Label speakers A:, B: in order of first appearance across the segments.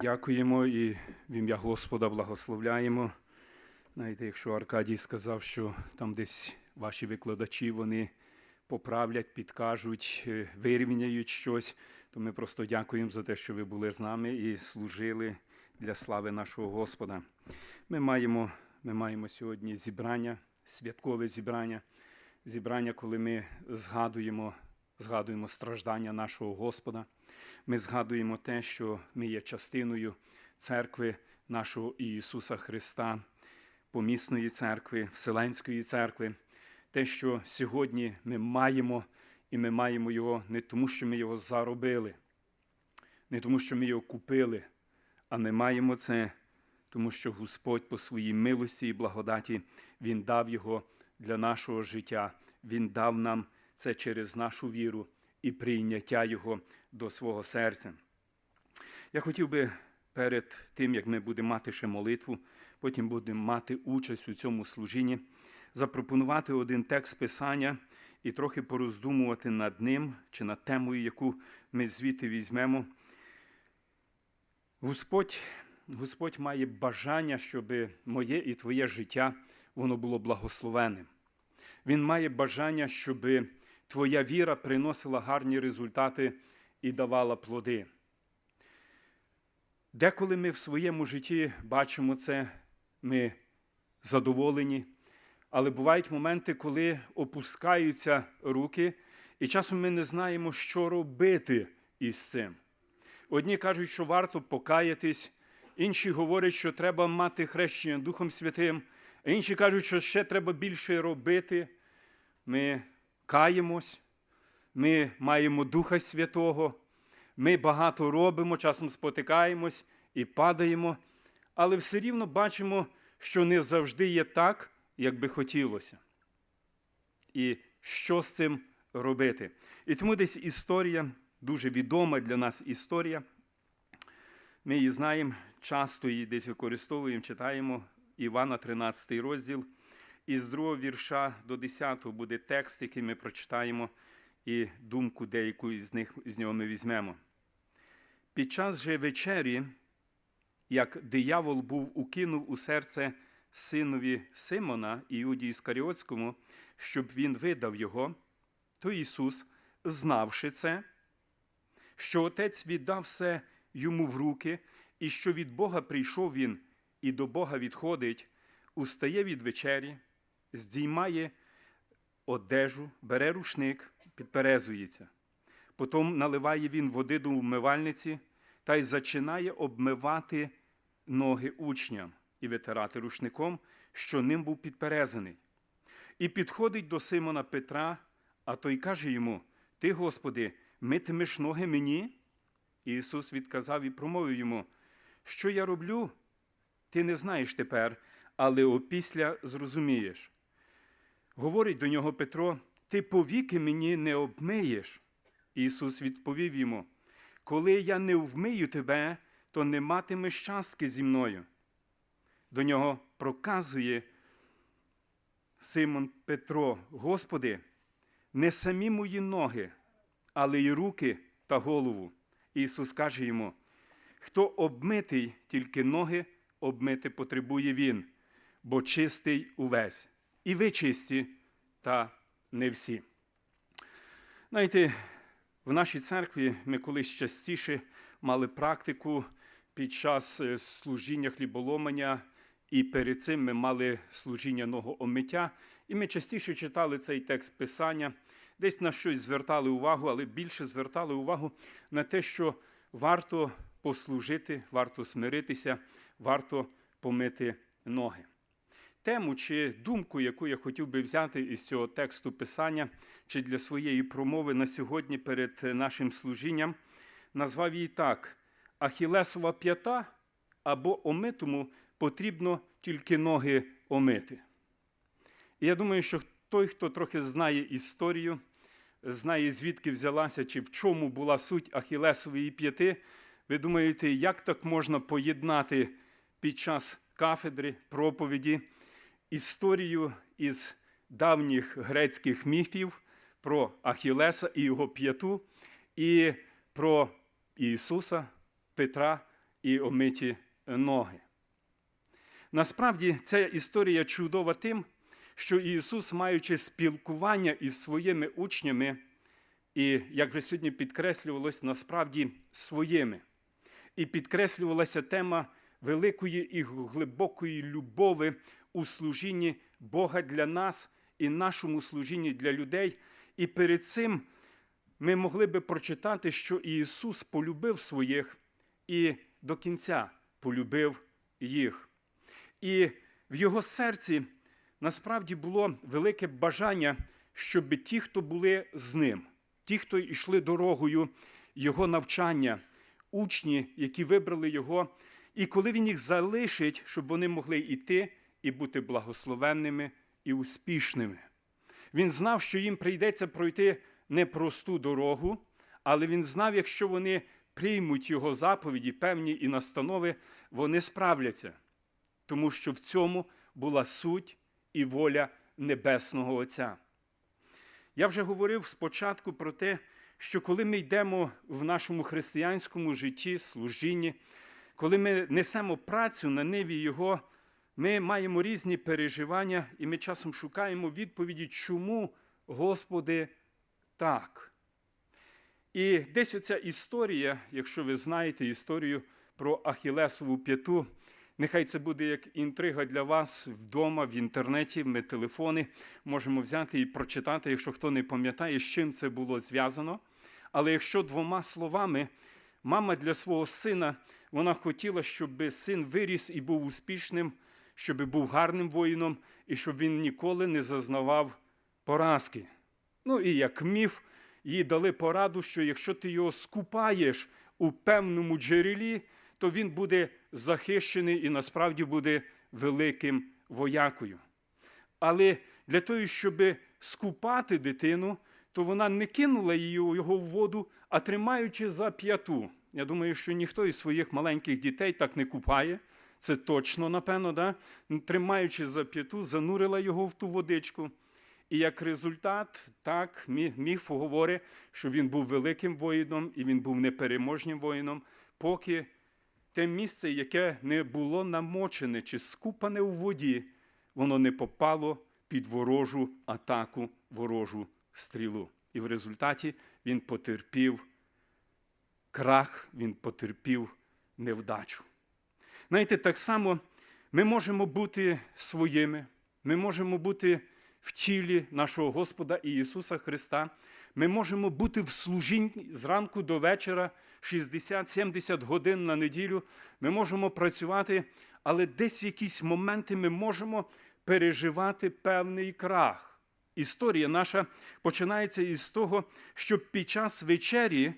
A: Дякуємо і в ім'я Господа благословляємо. Знаєте, якщо Аркадій сказав, що там десь ваші викладачі вони поправлять, підкажуть, е, вирівняють щось, то ми просто дякуємо за те, що ви були з нами і служили для слави нашого Господа. Ми маємо, ми маємо сьогодні зібрання, святкове зібрання, зібрання, коли ми згадуємо, згадуємо страждання нашого Господа. Ми згадуємо те, що ми є частиною церкви нашого Ісуса Христа, помісної церкви, Вселенської церкви. Те, що сьогодні ми маємо, і ми маємо його не тому, що ми його заробили, не тому, що ми його купили, а ми маємо це, тому що Господь по своїй милості і благодаті Він дав його для нашого життя. Він дав нам це через нашу віру і прийняття Його до свого серця. Я хотів би перед тим, як ми будемо мати ще молитву, потім будемо мати участь у цьому служінні, запропонувати один текст Писання і трохи пороздумувати над ним чи над темою, яку ми звідти візьмемо. Господь, Господь має бажання, щоб моє і твоє життя воно було благословенним. Він має бажання, щоб твоя віра приносила гарні результати і давала плоди. Деколи ми в своєму житті бачимо це, ми задоволені, але бувають моменти, коли опускаються руки, і часом ми не знаємо, що робити із цим. Одні кажуть, що варто покаятись, інші говорять, що треба мати хрещення Духом Святим, інші кажуть, що ще треба більше робити. Ми каємось, ми маємо Духа Святого, ми багато робимо, часом спотикаємось і падаємо, але все рівно бачимо, що не завжди є так, як би хотілося. І що з цим робити? І тому десь історія, дуже відома для нас історія. Ми її знаємо, часто її десь використовуємо, читаємо Івана, 13 розділ. І з другого вірша до 10 буде текст, який ми прочитаємо, і думку деяку з них з нього ми візьмемо. Під час же вечері, як диявол був укинув у серце синові Симона Іуді Іскаріотському, щоб він видав його, то Ісус, знавши це, що Отець віддав все йому в руки, і що від Бога прийшов він і до Бога відходить, устає від вечері, здіймає одежу, бере рушник, підперезується. Потім наливає він води до вмивальниці та й зачинає обмивати ноги учням і витирати рушником, що ним був підперезаний. І підходить до Симона Петра, а той каже йому: Ти, Господи, митимеш ноги мені? І Ісус відказав і промовив йому, що я роблю, ти не знаєш тепер, але опісля зрозумієш. Говорить до нього Петро: Ти повіки мені не обмиєш. Ісус відповів йому: Коли я не вмию тебе, то не матимеш частки зі мною. До нього проказує Симон Петро: Господи, не самі мої ноги, але й руки та голову. Ісус каже йому: Хто обмитий, тільки ноги обмити потребує він, бо чистий увесь. І ви чисті, та не всі. Знаєте, в нашій церкві ми колись частіше мали практику під час е, служіння хліболомання, і перед цим ми мали служіння ногоомиття, і ми частіше читали цей текст Писання, десь на щось звертали увагу, але більше звертали увагу на те, що варто послужити, варто смиритися, варто помити ноги. Тему чи думку, яку я хотів би взяти із цього тексту Писання, чи для своєї промови на сьогодні перед нашим служінням, назвав її так: Ахілесова п'ята або омитому потрібно тільки ноги омити. І я думаю, що той, хто трохи знає історію, знає, звідки взялася, чи в чому була суть Ахілесової п'яти, ви думаєте, як так можна поєднати під час кафедри, проповіді історію із давніх грецьких міфів про Ахілеса і його п'яту, і про Ісуса, Петра і омиті ноги. Насправді ця історія чудова тим, що Ісус, маючи спілкування із своїми учнями, і, як вже сьогодні підкреслювалось, насправді своїми, і підкреслювалася тема великої і глибокої любови у служінні Бога для нас і нашому служінні для людей. І перед цим ми могли би прочитати, що Ісус полюбив своїх і до кінця полюбив їх. І в його серці насправді було велике бажання, щоб ті, хто були з ним, ті, хто йшли дорогою його навчання, учні, які вибрали його, і коли він їх залишить, щоб вони могли йти і бути благословенними і успішними. Він знав, що їм прийдеться пройти непросту дорогу, але він знав, якщо вони приймуть його заповіді, певні і настанови, вони справляться, тому що в цьому була суть і воля Небесного Отця. Я вже говорив спочатку про те, що коли ми йдемо в нашому християнському житті, служінні, коли ми несемо працю на ниві Його, ми маємо різні переживання, і ми часом шукаємо відповіді, чому, Господи, так. І десь оця історія, якщо ви знаєте історію про Ахілесову п'яту, нехай це буде як інтрига для вас вдома, в інтернеті, ми телефони можемо взяти і прочитати, якщо хто не пам'ятає, з чим це було зв'язано. Але якщо двома словами, мама для свого сина, вона хотіла, щоб син виріс і був успішним, щоб був гарним воїном, і щоб він ніколи не зазнавав поразки. Ну і як міф, їй дали пораду, що якщо ти його скупаєш у певному джерелі, то він буде захищений і насправді буде великим воякою. Але для того, щоб скупати дитину, то вона не кинула його в воду, а тримаючи за п'яту. Я думаю, що ніхто із своїх маленьких дітей так не купає. Це точно, напевно, да? тримаючи за п'яту, занурила його в ту водичку. І як результат, так, міф говорить, що він був великим воїном і він був непереможним воїном, поки те місце, яке не було намочене чи скупане у воді, воно не попало під ворожу атаку, ворожу стрілу. І в результаті він потерпів крах, він потерпів невдачу. Знаєте, так само ми можемо бути своїми, ми можемо бути в тілі нашого Господа Ісуса Христа. Ми можемо бути в служінні зранку до вечора, 60-70 годин на неділю. Ми можемо працювати, але десь в якісь моменти ми можемо переживати певний крах. Історія наша починається із того, що під час вечері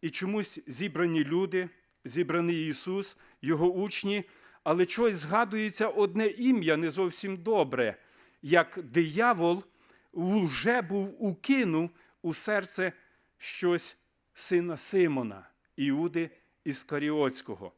A: і чомусь зібрані люди, зібраний Ісус, Його учні, але чогось згадується одне ім'я не зовсім добре як диявол вже був укинув у серце щось сина Симона, Іуди Іскаріотського.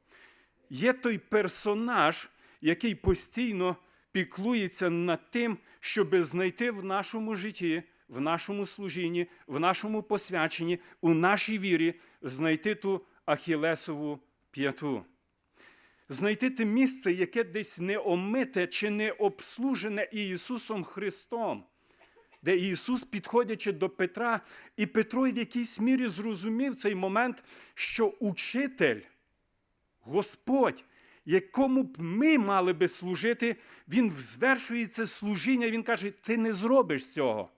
A: Є той персонаж, який постійно піклується над тим, щоб знайти в нашому житті, в нашому служінні, в нашому посвяченні, у нашій вірі, знайти ту Ахілесову п'яту. Знайти те місце, яке десь не омите чи не обслужене Ісусом Христом, де Ісус, підходячи до Петра, і Петро в якійсь мірі зрозумів цей момент, що учитель, Господь, якому б ми мали би служити, Він звершує це служіння, Він каже, ти не зробиш цього.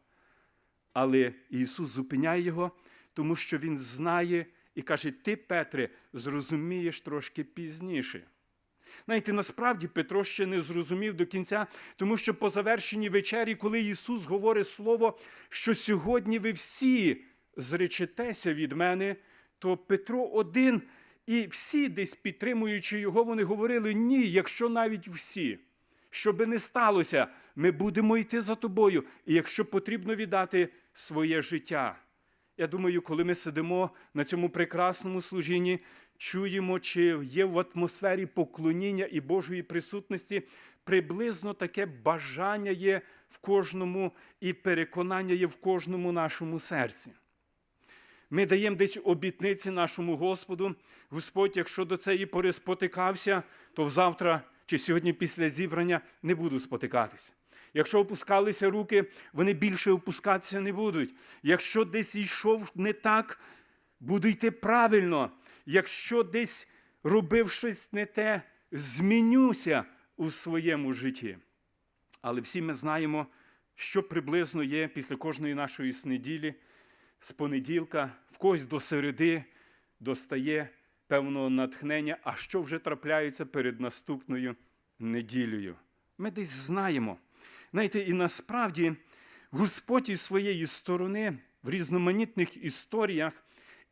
A: Але Ісус зупиняє його, тому що Він знає і каже: Ти, Петре, зрозумієш трошки пізніше. Знаєте, насправді Петро ще не зрозумів до кінця, тому що по завершенні вечері, коли Ісус говорить Слово, що сьогодні ви всі зречетеся від мене, то Петро один і всі, десь підтримуючи його, вони говорили: ні, якщо навіть всі. Що би не сталося, ми будемо йти за тобою, і якщо потрібно віддати своє життя. Я думаю, коли ми сидимо на цьому прекрасному служінні, чуємо, чи є в атмосфері поклоніння і Божої присутності, приблизно таке бажання є в кожному і переконання є в кожному нашому серці. Ми даємо десь обітниці нашому Господу. Господь, якщо до цієї пори спотикався, то завтра чи сьогодні після зібрання не буду спотикатися. Якщо опускалися руки, вони більше опускатися не будуть. Якщо десь йшов не так, буду йти правильно. Якщо десь робив щось не те, змінюся у своєму житті. Але всі ми знаємо, що приблизно є після кожної нашої неділі, з понеділка, в когось до середи достає певного натхнення, а що вже трапляється перед наступною неділею. Ми десь знаємо. Знаєте, і насправді Господь із своєї сторони в різноманітних історіях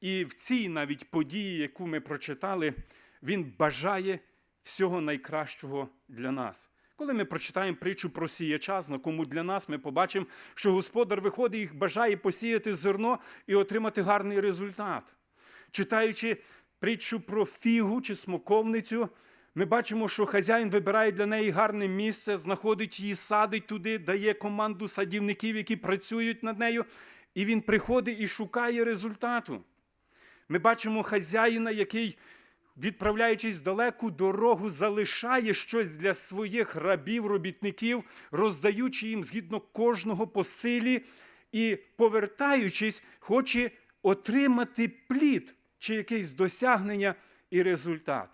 A: і в цій навіть події, яку ми прочитали, Він бажає всього найкращого для нас. Коли ми прочитаємо притчу про сіяча, знакому для нас, ми побачимо, що господар виходить і бажає посіяти зерно і отримати гарний результат. Читаючи притчу про фігу чи смоковницю, ми бачимо, що хазяїн вибирає для неї гарне місце, знаходить її, садить туди, дає команду садівників, які працюють над нею, і він приходить і шукає результату. Ми бачимо хазяїна, який, відправляючись далеку дорогу, залишає щось для своїх рабів, робітників, роздаючи їм згідно кожного по силі, і, повертаючись, хоче отримати плід чи якесь досягнення і результат.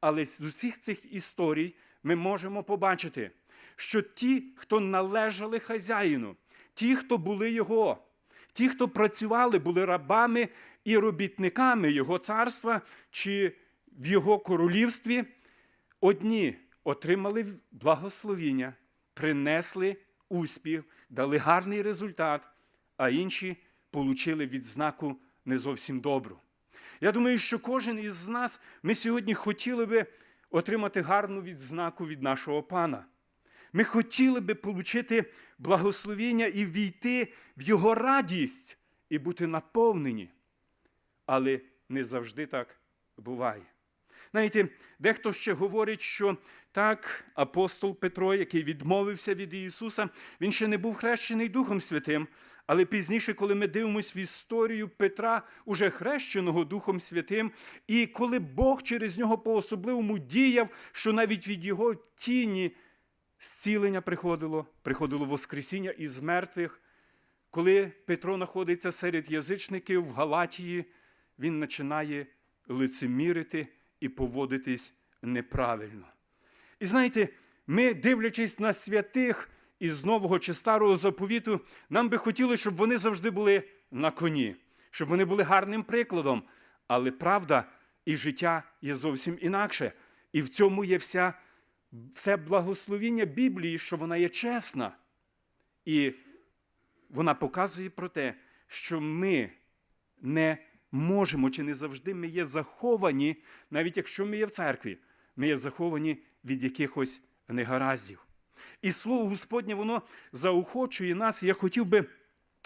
A: Але з усіх цих історій ми можемо побачити, що ті, хто належали хазяїну, ті, хто були його, ті, хто працювали, були рабами і робітниками його царства чи в його королівстві, одні отримали благословіння, принесли успіх, дали гарний результат, а інші получили відзнаку не зовсім добру. Я думаю, що кожен із нас ми сьогодні хотіли би отримати гарну відзнаку від нашого пана. Ми хотіли би отримати благословення і війти в Його радість і бути наповнені. Але не завжди так буває. Знаєте, дехто ще говорить, що так, апостол Петро, який відмовився від Ісуса, він ще не був хрещений Духом Святим. Але пізніше, коли ми дивимося в історію Петра, уже хрещеного Духом Святим, і коли Бог через нього по-особливому діяв, що навіть від його тіні зцілення приходило, приходило Воскресіння із мертвих. Коли Петро знаходиться серед язичників в Галатії, він починає лицемірити і поводитись неправильно. І знаєте, ми, дивлячись на святих із нового чи старого заповіту, нам би хотілося, щоб вони завжди були на коні, щоб вони були гарним прикладом. Але правда і життя є зовсім інакше. І в цьому є вся, все благословіння Біблії, що вона є чесна. І вона показує про те, що ми не можемо чи не завжди ми є заховані, навіть якщо ми є в церкві, ми є заховані від якихось негараздів. І слово Господнє, воно заохочує нас. Я хотів би,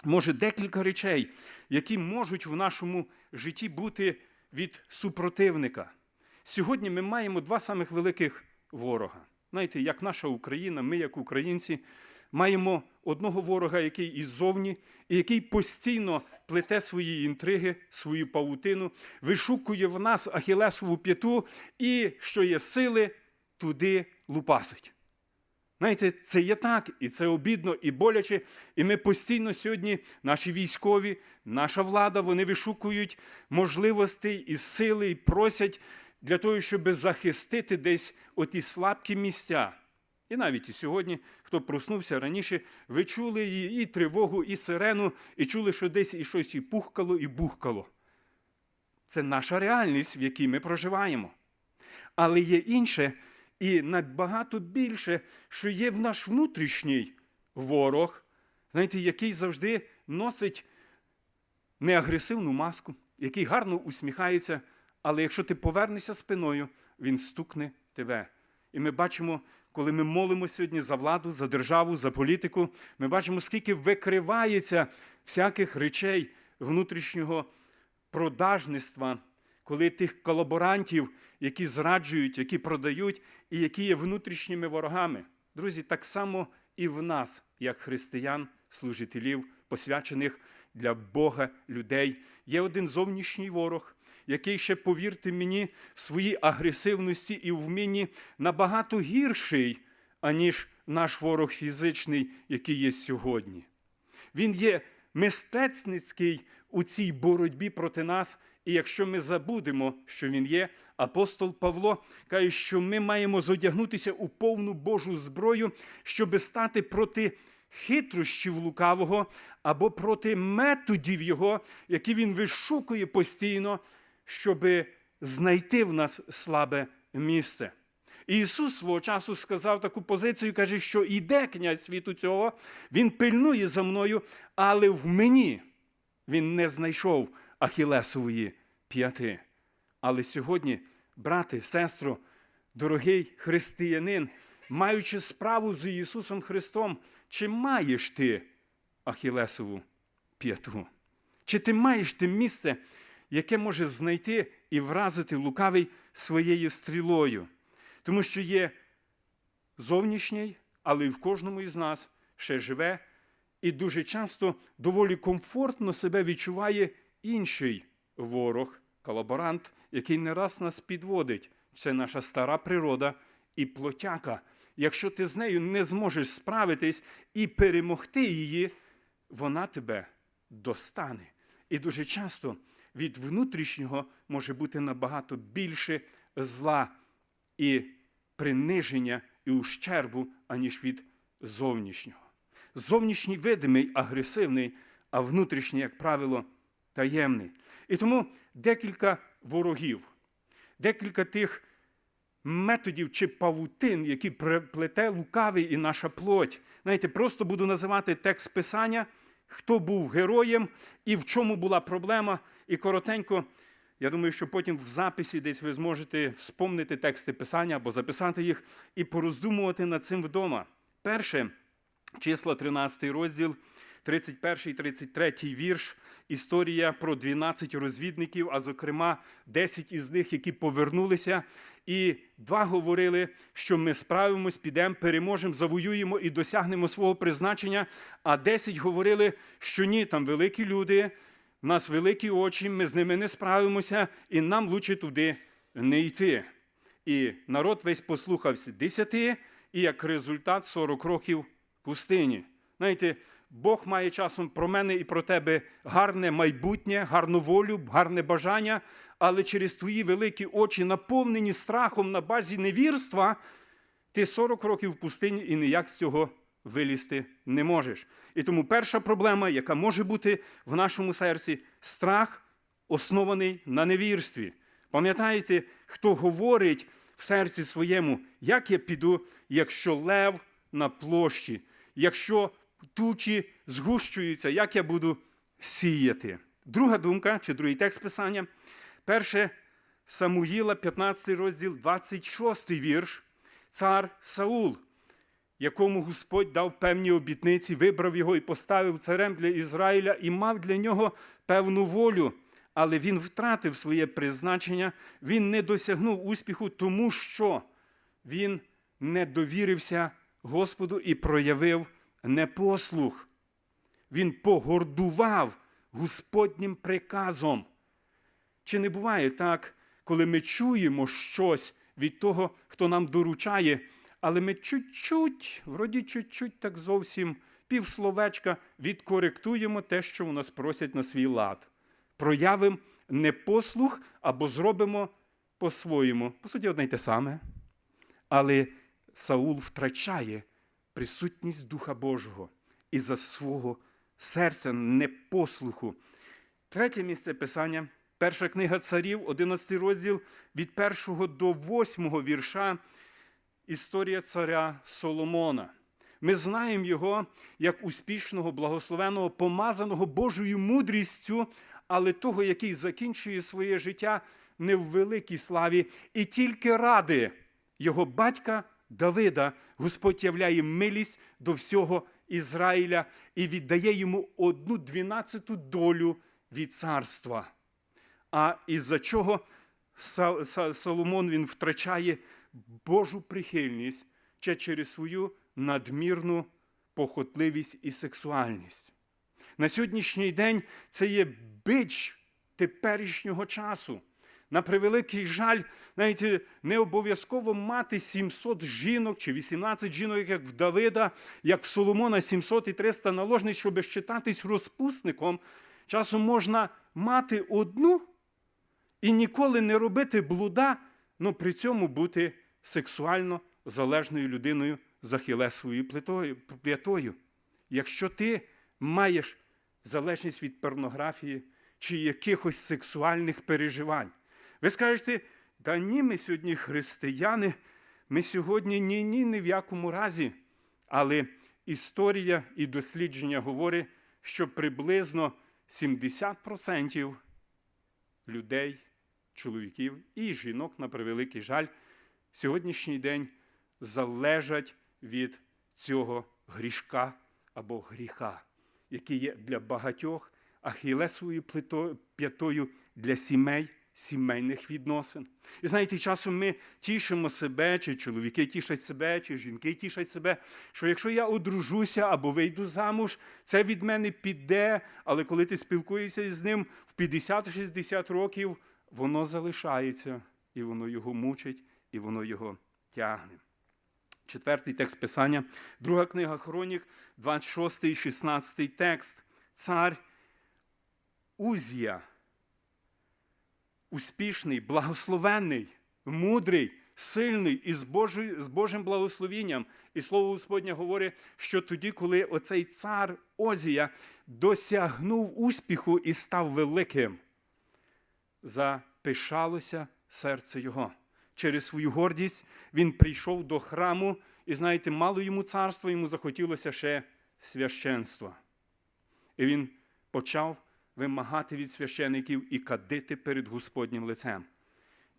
A: може, декілька речей, які можуть в нашому житті бути від супротивника. Сьогодні ми маємо два самих великих ворога. Знаєте, як наша Україна, ми, як українці, маємо одного ворога, який іззовні, і який постійно плете свої інтриги, свою павутину, вишукує в нас ахілесову п'яту і, що є сили, туди лупасить. Знаєте, це є так, і це обідно, і боляче. І ми постійно сьогодні, наші військові, наша влада, вони вишукують можливостей і сили, і просять для того, щоб захистити десь оті слабкі місця. І навіть і сьогодні, хто проснувся раніше, ви чули і, і тривогу, і сирену, і чули, що десь і щось і пухкало, і бухкало. Це наша реальність, в якій ми проживаємо. Але є інше, і набагато більше, що є в наш внутрішній ворог, знаєте, який завжди носить неагресивну маску, який гарно усміхається, але якщо ти повернешся спиною, він стукне тебе. І ми бачимо, коли ми молимо сьогодні за владу, за державу, за політику, ми бачимо, скільки викривається всяких речей внутрішнього продажництва, коли тих колаборантів, які зраджують, які продають і які є внутрішніми ворогами. Друзі, так само і в нас, як християн, служителів, посвячених для Бога людей. Є один зовнішній ворог, який ще, повірте мені, в своїй агресивності і вмінні набагато гірший, аніж наш ворог фізичний, який є сьогодні. Він є мистецницький у цій боротьбі проти нас. І якщо ми забудемо, що він є, апостол Павло каже, що ми маємо зодягнутися у повну Божу зброю, щоб стати проти хитрощів лукавого або проти методів його, які він вишукує постійно, щоб знайти в нас слабе місце. І Ісус свого часу сказав таку позицію, каже, що іде князь світу цього, він пильнує за мною, але в мені він не знайшов Ахілесової п'яти. Але сьогодні, брате, сестро, дорогий християнин, маючи справу з Ісусом Христом, чи маєш ти Ахілесову п'яту? Чи ти маєш те місце, яке може знайти і вразити лукавий своєю стрілою? Тому що є зовнішній, але й в кожному із нас ще живе і дуже часто доволі комфортно себе відчуває інший ворог, колаборант, який не раз нас підводить. Це наша стара природа і плотяка. Якщо ти з нею не зможеш справитись і перемогти її, вона тебе достане. І дуже часто від внутрішнього може бути набагато більше зла і приниження і ущербу, аніж від зовнішнього. Зовнішній видимий, агресивний, а внутрішній, як правило, таємний. І тому декілька ворогів, декілька тих методів чи павутин, які плете лукавий і наша плоть. Знаєте, просто буду називати текст Писання, хто був героєм і в чому була проблема. І коротенько, я думаю, що потім в записі десь ви зможете вспомнити тексти Писання або записати їх і пороздумувати над цим вдома. Перше, числа 13 розділ, 31, 33 вірш. Історія про 12 розвідників, а зокрема 10 із них, які повернулися, і два говорили, що ми справимось, підемо, переможемо, завоюємо і досягнемо свого призначення. А 10 говорили, що ні, там великі люди, в нас великі очі, ми з ними не справимося, і нам лучше туди не йти. І народ весь послухався 10, і як результат 40 років пустині. Знаєте, Бог має часом про мене і про тебе гарне майбутнє, гарну волю, гарне бажання, але через твої великі очі, наповнені страхом на базі невірства, ти 40 років в пустині і ніяк з цього вилізти не можеш. І тому перша проблема, яка може бути в нашому серці, страх, оснований на невірстві. Пам'ятаєте, хто говорить в серці своєму, як я піду, якщо лев на площі, якщо тучі згущуються, як я буду сіяти. Друга думка, чи другий текст писання, перше Самуїла, 15 розділ, 26 вірш, цар Саул, якому Господь дав певні обітниці, вибрав його і поставив царем для Ізраїля і мав для нього певну волю. Але він втратив своє призначення, він не досягнув успіху, тому що він не довірився Господу і проявив непослух. Він погордував Господнім приказом. Чи не буває так, коли ми чуємо щось від того, хто нам доручає, але ми чуть-чуть, вроді чуть-чуть так зовсім півсловечка відкоректуємо те, що у нас просять на свій лад. Проявимо непослух або зробимо по-своєму. По суті, одне й те саме. Але Саул втрачає присутність Духа Божого і за свого серця непослуху. Третє місце Писання, перша книга царів, 11 розділ від 1 до 8 вірша. Історія царя Соломона. Ми знаємо його як успішного, благословеного, помазаного Божою мудрістю, але того, який закінчує своє життя не в великій славі, і тільки ради його батька Давида Господь являє милість до всього Ізраїля і віддає йому одну дванадцяту долю від царства. А із-за чого Соломон він втрачає Божу прихильність чи через свою надмірну похотливість і сексуальність. На сьогоднішній день це є бич теперішнього часу. На превеликий жаль, навіть не обов'язково мати 700 жінок чи 18 жінок, як в Давида, як в Соломона 700 і 300 наложниць, щоб считатись розпусником. Часом можна мати одну і ніколи не робити блуда, але при цьому бути сексуально залежною людиною з ахілесовою п'ятою. Якщо ти маєш залежність від порнографії чи якихось сексуальних переживань, ви скажете, та ні, ми сьогодні християни, ми сьогодні ні, ні, ні в якому разі. Але історія і дослідження говорять, що приблизно 70% людей, чоловіків і жінок, на превеликий жаль, сьогоднішній день залежать від цього грішка або гріха, який є для багатьох ахілесовою п'ятою для сімей, сімейних відносин. І знаєте, часом ми тішимо себе, чи чоловіки тішать себе, чи жінки тішать себе, що якщо я одружуся або вийду замуж, це від мене піде, але коли ти спілкуєшся з ним в 50-60 років, воно залишається, і воно його мучить, і воно його тягне. Четвертий текст Писання, друга книга Хронік, 26, 16 текст. Цар Узія, успішний, благословенний, мудрий, сильний і з, Божою, з Божим благословінням. І слово Господнє говорить, що тоді, коли оцей цар Озія досягнув успіху і став великим, запишалося серце його. Через свою гордість він прийшов до храму, і знаєте, мало йому царства, йому захотілося ще священства. І він почав вимагати від священиків і кадити перед Господнім лицем.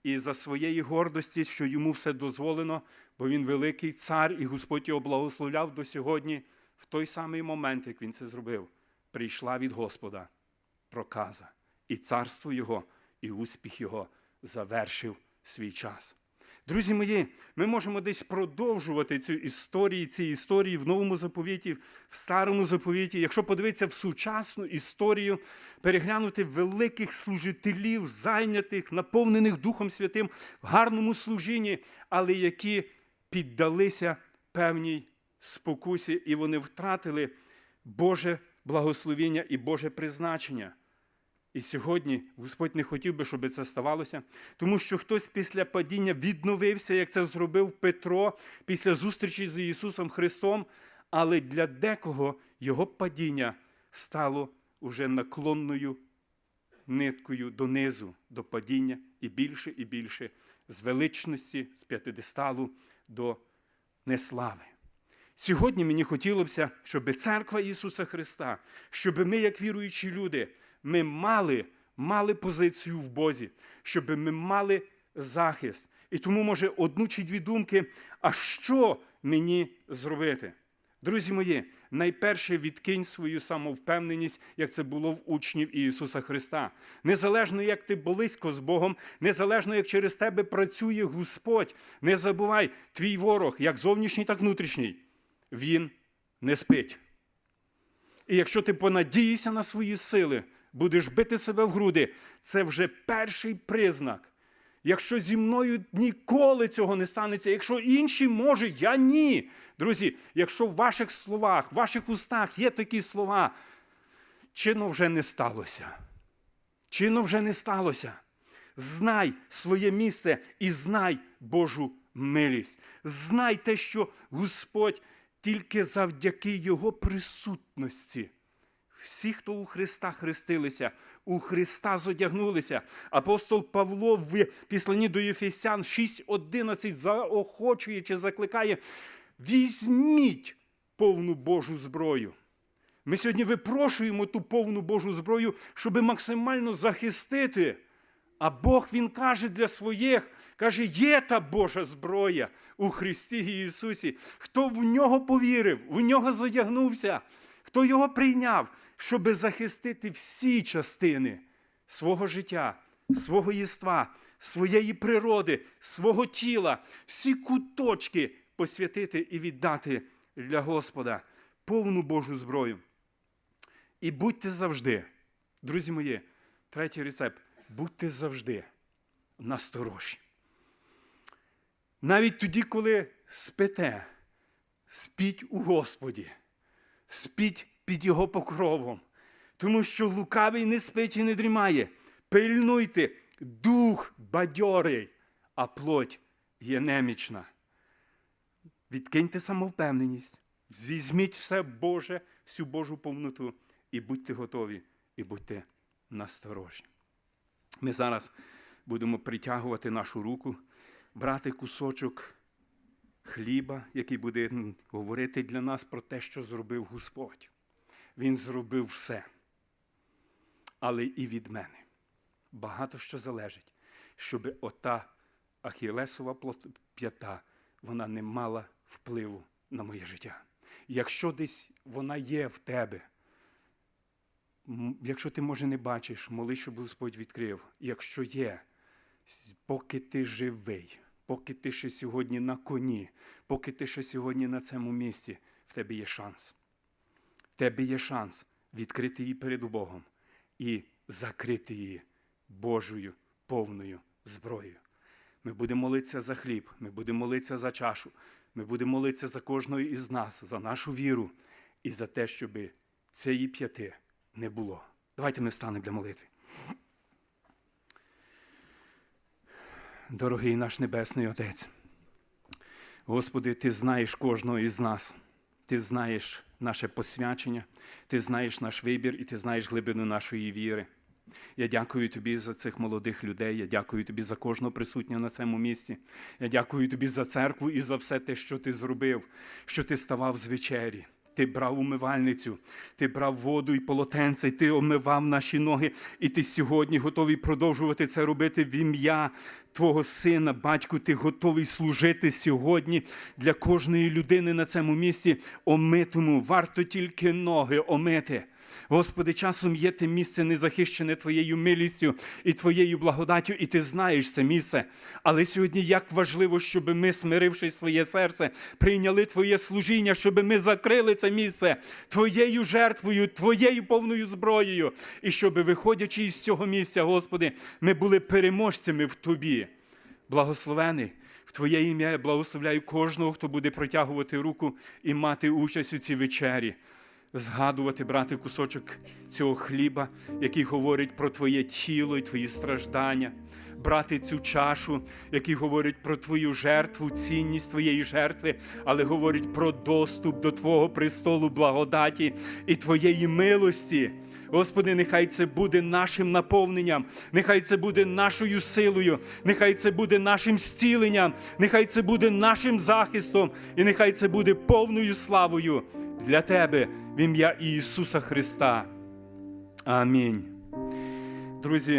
A: І за своєї гордості, що йому все дозволено, бо він великий цар, і Господь його благословляв до сьогодні, в той самий момент, як він це зробив, прийшла від Господа проказа. І царство його, і успіх його завершив свій час. Друзі мої, ми можемо десь продовжувати цю історію, ці історії в новому заповіті, в старому заповіті. Якщо подивитися в сучасну історію, переглянути великих служителів, зайнятих, наповнених Духом Святим в гарному служінні, але які піддалися певній спокусі, і вони втратили Боже благословіння і Боже призначення. І сьогодні Господь не хотів би, щоб це ставалося, тому що хтось після падіння відновився, як це зробив Петро після зустрічі з Ісусом Христом, але для декого його падіння стало уже наклонною ниткою донизу, до падіння і більше і більше з величності, з п'ятидесталу до неслави. Сьогодні мені хотілося б, щоб церква Ісуса Христа, щоб ми, як віруючі люди, ми мали, мали позицію в Бозі, щоб ми мали захист. І тому, може, одну чи дві думки, а що мені зробити? Друзі мої, найперше відкинь свою самовпевненість, як це було в учнів Ісуса Христа. Незалежно, як ти близько з Богом, незалежно, як через тебе працює Господь, не забувай, твій ворог, як зовнішній, так внутрішній, він не спить. І якщо ти понадієшся на свої сили, будеш бити себе в груди, це вже перший признак. Якщо зі мною ніколи цього не станеться, якщо інші можуть, я ні. Друзі, якщо в ваших словах, в ваших устах є такі слова, чино вже не сталося. Чино вже не сталося. Знай своє місце і знай Божу милість. Знай те, що Господь тільки завдяки Його присутності. Всі, хто у Христа хрестилися, у Христа зодягнулися. Апостол Павло в післанні до Єфесян 6.11 заохочує чи закликає: візьміть повну Божу зброю. Ми сьогодні випрошуємо ту повну Божу зброю, щоб максимально захистити. А Бог Він каже для своїх, каже, є та Божа зброя у Христі Ісусі. Хто в нього повірив, в нього задягнувся, хто його прийняв, щоб захистити всі частини свого життя, свого єства, своєї природи, свого тіла, всі куточки посвятити і віддати для Господа повну Божу зброю. І будьте завжди, друзі мої, третій рецепт. Будьте завжди насторожі. Навіть тоді, коли спите, спіть у Господі, спіть під Його покровом, тому що лукавий не спить і не дрімає. Пильнуйте, дух бадьорий, а плоть є немічна. Відкиньте самовпевненість, візьміть все Боже, всю Божу повноту і будьте готові, і будьте насторожні. Ми зараз будемо притягувати нашу руку, брати кусочок хліба, який буде говорити для нас про те, що зробив Господь. Він зробив все. Але і від мене багато що залежить, щоб ота Ахілесова п'ята вона не мала впливу на моє життя. Якщо десь вона є в тебе, якщо ти, може, не бачиш, моли, щоб Господь відкрив. Якщо є, поки ти живий, поки ти ще сьогодні на коні, поки ти ще сьогодні на цьому місці, в тебе є шанс. Тебе є шанс відкрити її перед Богом і закрити її Божою повною зброєю. Ми будемо молитися за хліб, ми будемо молитися за чашу, ми будемо молитися за кожного із нас, за нашу віру і за те, щоб цієї п'яти не було. Давайте ми встанемо для молитви. Дорогий наш Небесний Отець, Господи, Ти знаєш кожного із нас. Ти знаєш наше посвячення, Ти знаєш наш вибір і Ти знаєш глибину нашої віри. Я дякую тобі за цих молодих людей. Я дякую тобі за кожного присутнього на цьому місці. Я дякую тобі за церкву і за все те, що ти зробив, що ти ставав з вечері. Ти брав умивальницю, ти брав воду і полотенце, і ти омивав наші ноги, і ти сьогодні готовий продовжувати це робити в ім'я Твого сина, батьку, ти готовий служити сьогодні для кожної людини на цьому місці омитому. Варто тільки ноги омити. Господи, часом є те місце незахищене Твоєю милістю і Твоєю благодаттю, і Ти знаєш це місце. Але сьогодні як важливо, щоб ми, смиривши своє серце, прийняли Твоє служіння, щоб ми закрили це місце Твоєю жертвою, Твоєю повною зброєю, і щоб, виходячи із цього місця, Господи, ми були переможцями в Тобі. Благословений. В Твоє ім'я я благословляю кожного, хто буде протягувати руку і мати участь у цій вечері згадувати, брати кусочок цього хліба, який говорить про Твоє тіло і Твої страждання, брати цю чашу, який говорить про Твою жертву, цінність Твоєї жертви, але говорить про доступ до Твого престолу благодаті і Твоєї милості. Господи, нехай це буде нашим наповненням, нехай це буде нашою силою, нехай це буде нашим зціленням, нехай це буде нашим захистом, і нехай це буде повною славою для Тебе в ім'я Ісуса Христа. Амінь. Друзі.